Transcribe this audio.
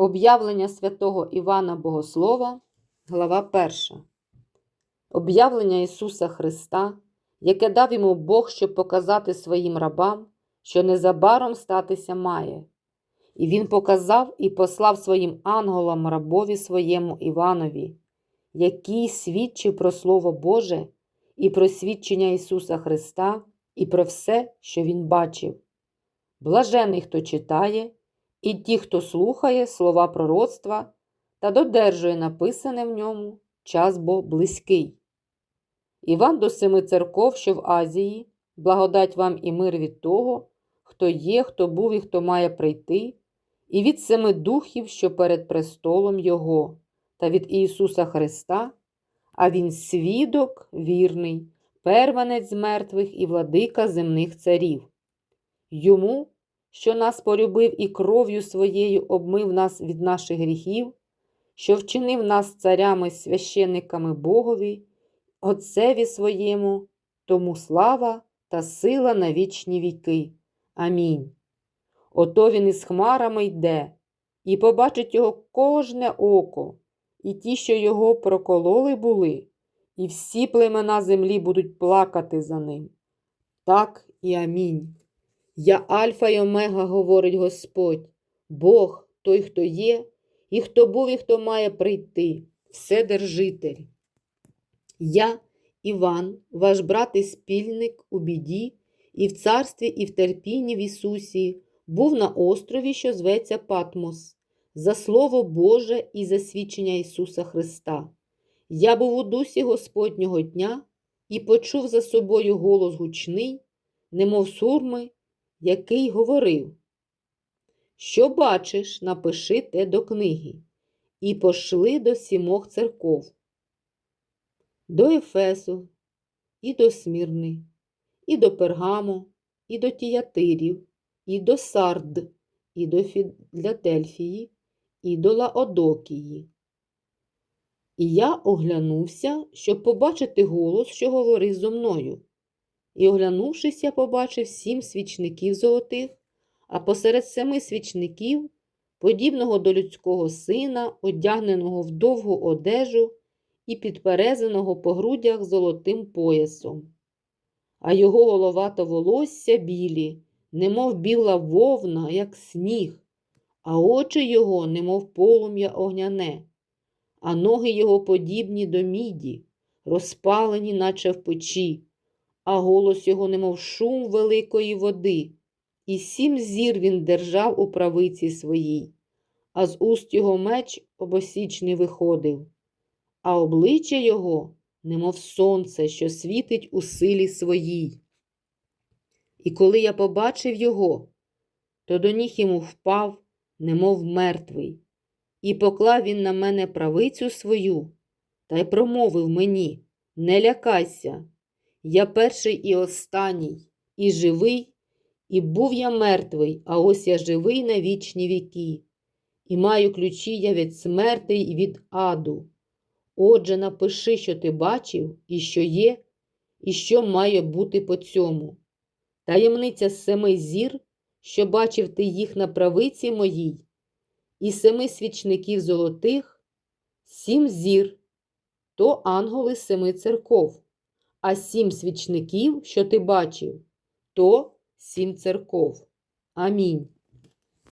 Об'явлення святого Івана Богослова, глава 1. Об'явлення Ісуса Христа, яке дав йому Бог, щоб показати своїм рабам, що незабаром статися має. І він показав і послав своїм ангелам рабові своєму Іванові, який свідчив про Слово Боже і про свідчення Ісуса Христа, і про все, що Він бачив. Блажений, хто читає, і ті, хто слухає слова пророцтва та додержує написане в ньому час бо близький. Іван до семи церков, що в Азії, благодать вам і мир від того, хто є, хто був і хто має прийти, і від семи духів, що перед престолом Його, та від Ісуса Христа, а Він свідок вірний, первенець з мертвих і владика земних царів. Йому, що нас полюбив і кров'ю своєю обмив нас від наших гріхів, що вчинив нас царями священниками Богові, Отцеві своєму, тому слава та сила на вічні віки. Амінь. Ото він із хмарами йде, і побачить його кожне око, і ті, що його прокололи були, і всі племена землі будуть плакати за ним. Так і амінь. Я Альфа й Омега, говорить Господь, Бог той, хто є, і хто був, і хто має прийти, Вседержитель. Я, Іван, ваш брат і спільник у біді, і в царстві, і в терпінні в Ісусі, був на острові, що зветься Патмос, за Слово Боже і за свідчення Ісуса Христа. Я був у дусі Господнього дня і почув за собою голос гучний, немов сурми, який говорив: Що бачиш, напиши те до книги, і пошли до сімох церков, до Ефесу, і до Смірни, і до Пергамо, і до Тіятирів, і до Сард, і до Філадельфії, і до Лаодокії. І я оглянувся, щоб побачити голос, що говорив зо мною. І, оглянувшись, я побачив сім свічників золотих, а посеред семи свічників, подібного до людського сина, одягненого в довгу одежу і підперезаного по грудях золотим поясом. А його голова та волосся білі, немов біла вовна, як сніг, а очі його, немов полум'я огняне, а ноги його подібні до міді, розпалені, наче в печі а голос його, немов шум великої води, і сім зір він держав у правиці своїй, а з уст його меч обосічний виходив, а обличчя його, немов сонце, що світить у силі своїй. І коли я побачив його, то до ніг йому впав, немов мертвий, і поклав він на мене правицю свою, та й промовив мені: Не лякайся. Я перший і останній, і живий, і був я мертвий, а ось я живий на вічні віки, і маю ключі я від смерти і від аду. Отже, напиши, що ти бачив, і що є, і що має бути по цьому. Таємниця семи зір, що бачив ти їх на правиці моїй, і семи свічників золотих, сім зір, то ангели семи церков а сім свічників, що ти бачив, то сім церков. Амінь.